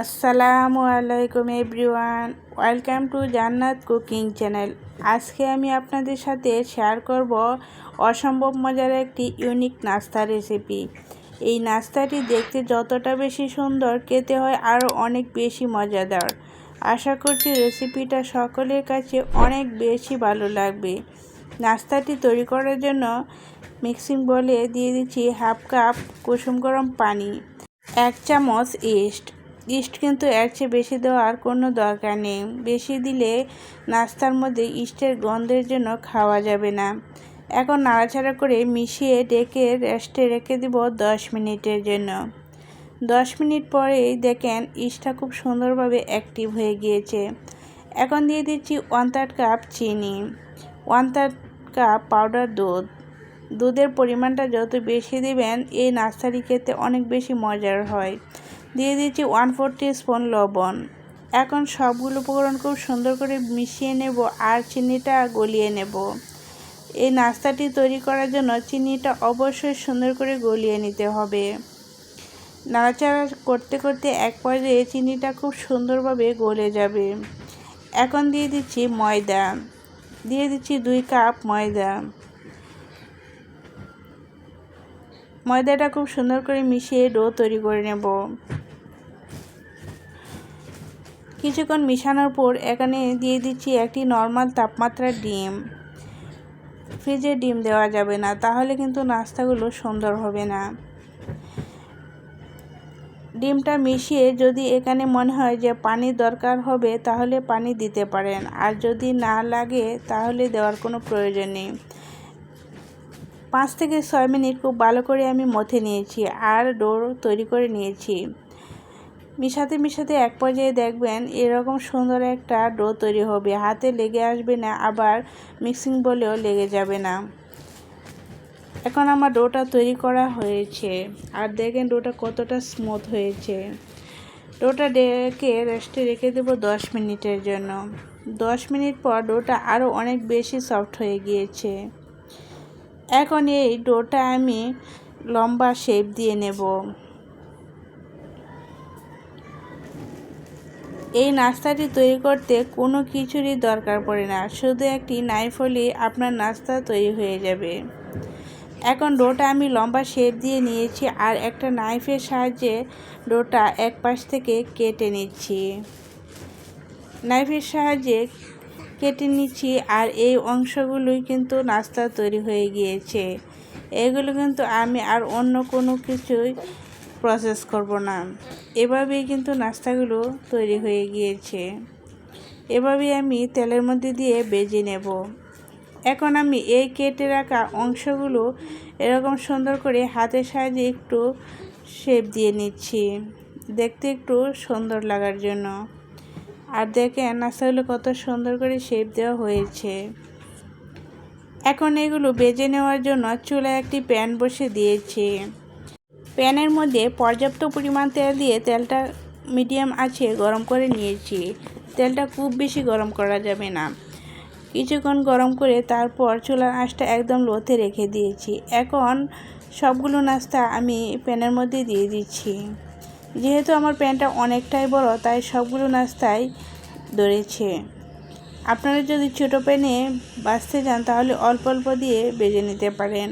আসসালামু আলাইকুম everyone, welcome to Jannat cooking channel. আজকে আমি আপনাদের সাথে শেয়ার করব অসম্ভব মজার একটি ইউনিক নাস্তা রেসিপি। এই নাস্তাটি দেখতে যতটা বেশি সুন্দর, খেতে হয় আরও অনেক বেশি মজাদার। আশা করছি রেসিপিটা সকলের কাছে অনেক বেশি ভালো লাগবে। নাস্তাটি তৈরি করার জন্য মিক্সিং বলে দিয়ে দিচ্ছি হাফ কাপ কুসুম গরম পানি, এক চামচ ইস্ট ইস্ট কিন্তু এর চেয়ে বেশি দেওয়ার কোনো দরকার নেই। বেশি দিলে নাস্তার মধ্যে ইস্টের গন্ধের জন্য খাওয়া যাবে না। এখন নাড়াচাড়া করে মিশিয়ে ডেকে রেস্টে রেখে দেব দশ মিনিটের জন্য। দশ মিনিট পরেই দেখেন ইস্টটা খুব সুন্দরভাবে অ্যাক্টিভ হয়ে গিয়েছে। এখন দিয়ে দিচ্ছি ওয়ান থার্ড কাপ চিনি ওয়ান থার্ড কাপ পাউডার দুধ। দুধের পরিমাণটা যত বেশি দিবেন, এই নাস্তাটি খেতে অনেক বেশি মজার হয়। দিয়ে দিচ্ছি ওয়ান ফোর স্পুন লবণ। এখন সবগুলো উপকরণ খুব সুন্দর করে মিশিয়ে নেব আর চিনিটা গলিয়ে নেব। এই নাস্তাটি তৈরি করার জন্য চিনিটা অবশ্যই সুন্দর করে গলিয়ে নিতে হবে। নাড়াচাড়া করতে করতে এক পর্যায়ে চিনিটা খুব সুন্দরভাবে গলে যাবে। এখন দিয়ে দিচ্ছি ময়দা। দিয়ে দিচ্ছি দুই কাপ ময়দা। ময়দাটা খুব সুন্দর করে মিশিয়ে ডো তৈরি করে নেব। কিছুক্ষণ মিশানোর পর এখানে দিয়ে দিচ্ছি একটি নর্মাল তাপমাত্রার ডিম। ফ্রিজে ডিম দেওয়া যাবে না, তাহলে কিন্তু নাস্তাগুলো সুন্দর হবে না। ডিমটা মিশিয়ে যদি এখানে মনে হয় যে পানি দরকার হবে, তাহলে পানি দিতে পারেন। আর যদি না লাগে, তাহলে দেওয়ার কোনো প্রয়োজন নেই। পাঁচ থেকে ছয় মিনিট খুব ভালো করে আমি মথে নিয়েছি, আর ডোর তৈরি করে নিয়েছি। মিশাতে মিশাতে এক পর্যায়ে দেখবেন এরকম সুন্দর একটা ডো তৈরি হবে। হাতে লেগে আসবে না, আবার মিক্সিং বলেও লেগে যাবে না। এখন আমার ডোটা তৈরি করা হয়েছে। আর দেখেন ডোটা কতটা স্মুথ হয়েছে। ডোটা ডেকে রেস্টে রেখে দেবো দশ মিনিটের জন্য। দশ মিনিট পর ডোটা আরও অনেক বেশি সফট হয়ে গিয়েছে। এখন এই ডোটা আমি লম্বা শেপ দিয়ে নেব। এই নাস্তাটি তৈরি করতে কোনো কিছুরই দরকার পড়ে না, শুধু একটি নাইফ হলেই আপনার নাস্তা তৈরি হয়ে যাবে। এখন ডোটা আমি লম্বা শেপ দিয়ে নিয়েছি আর একটা নাইফের সাহায্যে ডোটা এক পাশ থেকে কেটে নিচ্ছি। নাইফের সাহায্যে কেটে নিচ্ছি আর এই অংশগুলোই কিন্তু নাস্তা তৈরি হয়ে গিয়েছে। এগুলো কিন্তু আমি আর অন্য কোনো কিছুই প্রসেস করব না। এভাবেই কিন্তু নাস্তাগুলো তৈরি হয়ে গিয়েছে। এভাবেই আমি তেলের মধ্যে দিয়ে বেজে নেব। এখন আমি এই কেটে রাখা অংশগুলো এরকম সুন্দর করে হাতের সাহায্যে একটু শেপ দিয়ে নিচ্ছি। দেখতে একটু সুন্দর লাগার জন্য। আর দেখেন নাস্তাগুলো কত সুন্দর করে শেপ দেওয়া হয়েছে। এখন এগুলো বেজে নেওয়ার জন্য চুলায় একটি প্যান বসে দিয়েছি। প্যানের মধ্যে পর্যাপ্ত পরিমাণ তেল দিয়ে তেলটা মিডিয়াম আছে গরম করে নিয়েছি। তেলটা খুব বেশি গরম করা যাবে না। কিছুক্ষণ গরম করে তারপর চুলার আঁচটা একদম লোতে রেখে দিয়েছি। এখন সবগুলো নাস্তা আমি প্যানের মধ্যে দিয়ে দিচ্ছি। যেহেতু আমার প্যানটা অনেকটাই বড়, তাই সবগুলো নাস্তাই ধরেছে। আপনারা যদি ছোটো প্যানে বাঁচতে যান তাহলে অল্প অল্প দিয়ে বেজে নিতে পারেন।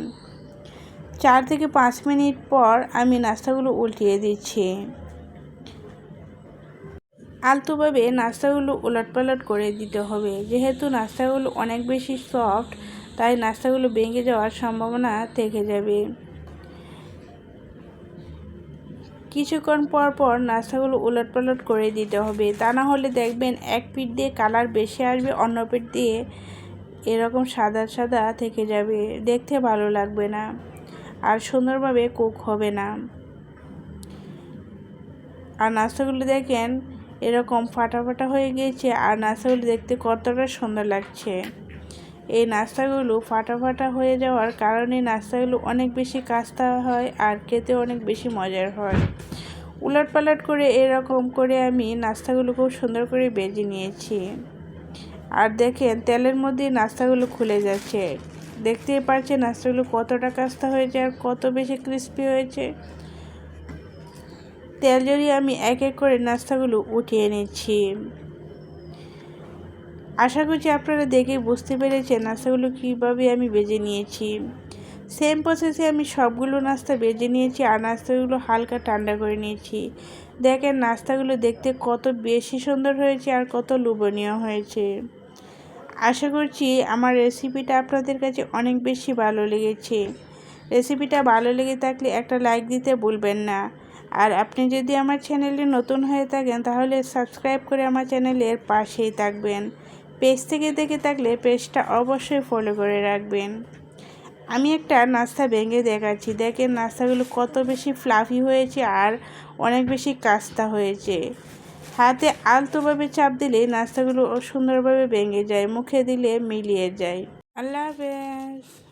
চার থেকে পাঁচ মিনিট পর আমি নাস্তাগুলো উল্টিয়ে দিচ্ছি। আলতুভাবে নাস্তাগুলো উলট পালট করে দিতে হবে। যেহেতু নাস্তাগুলো অনেক বেশি সফট, তাই নাস্তাগুলো ভেঙে যাওয়ার সম্ভাবনা থেকে যাবে। কিছুক্ষণ পর পর নাস্তাগুলো উলট পালট করে দিতে হবে। তা না হলে দেখবেন এক পিঠ দিয়ে কালার বেশি আসবে, অন্য পিঠ দিয়ে এরকম সাদা সাদা থেকে যাবে। দেখতে ভালো লাগবে না। সুন্দরভাবে কুক হবে না। আর নাস্তাগুলো দেখেন, এরকম ফাটা ফাটা হয়ে গিয়েছে আর নাস্তাগুলো দেখতে কতটা সুন্দর লাগছে। এই নাস্তাগুলো ফাটা ফাটা হয়ে যাওয়ার কারণে নাস্তাগুলো অনেক বেশি কাস্তা হয় আর খেতে অনেক বেশি মজার হয়। উলট পালট করে এরকম করে আমি নাস্তাগুলো খুব সুন্দর করে বেজে নিয়েছি। আর দেখেন, তেলের মধ্যে নাস্তাগুলো খুলে যাচ্ছে। দেখতেই পাচ্ছেন নাস্তাগুলো কতটা কাস্তা হয়েছে আর কত বেশি ক্রিস্পি হয়েছে। তেল জড়িয়ে আমি এক এক করে নাস্তাগুলো উঠিয়ে নিচ্ছি। আশা করছি আপনারা দেখে বুঝতে পেরেছেন নাস্তাগুলো কীভাবে আমি বেজে নিয়েছি। সেম প্রসেসে আমি সবগুলো নাস্তা বেজে নিয়েছি আর নাস্তাগুলো হালকা ঠান্ডা করে নিয়েছি। দেখেন নাস্তাগুলো দেখতে কত বেশি সুন্দর হয়েছে আর কত লোভনীয় হয়েছে। আশা করছি আমার রেসিপিটা আপনাদের কাছে অনেক বেশি ভালো লেগেছে। রেসিপিটা ভালো লেগে থাকলে একটা লাইক দিতে ভুলবেন না। আর আপনি যদি আমার চ্যানেলে নতুন হয়ে থাকেন, তাহলে সাবস্ক্রাইব করে আমার চ্যানেলের পাশেই থাকবেন। পেজ থেকে দেখে থাকলে পেজটা অবশ্যই ফলো করে রাখবেন। আমি একটা নাস্তা ভেঙে দেখাচ্ছি। দেখেন নাস্তাগুলো কত বেশি ফ্লাফি হয়েছে আর অনেক বেশি কাস্তা হয়েছে। হাতে আলতোভাবে চাপ দিলে নাস্তাগুলো সুন্দরভাবে ভেঙে যায় মুখে দিলে মিলিয়ে যায়। আল্লাহ হাফেজ।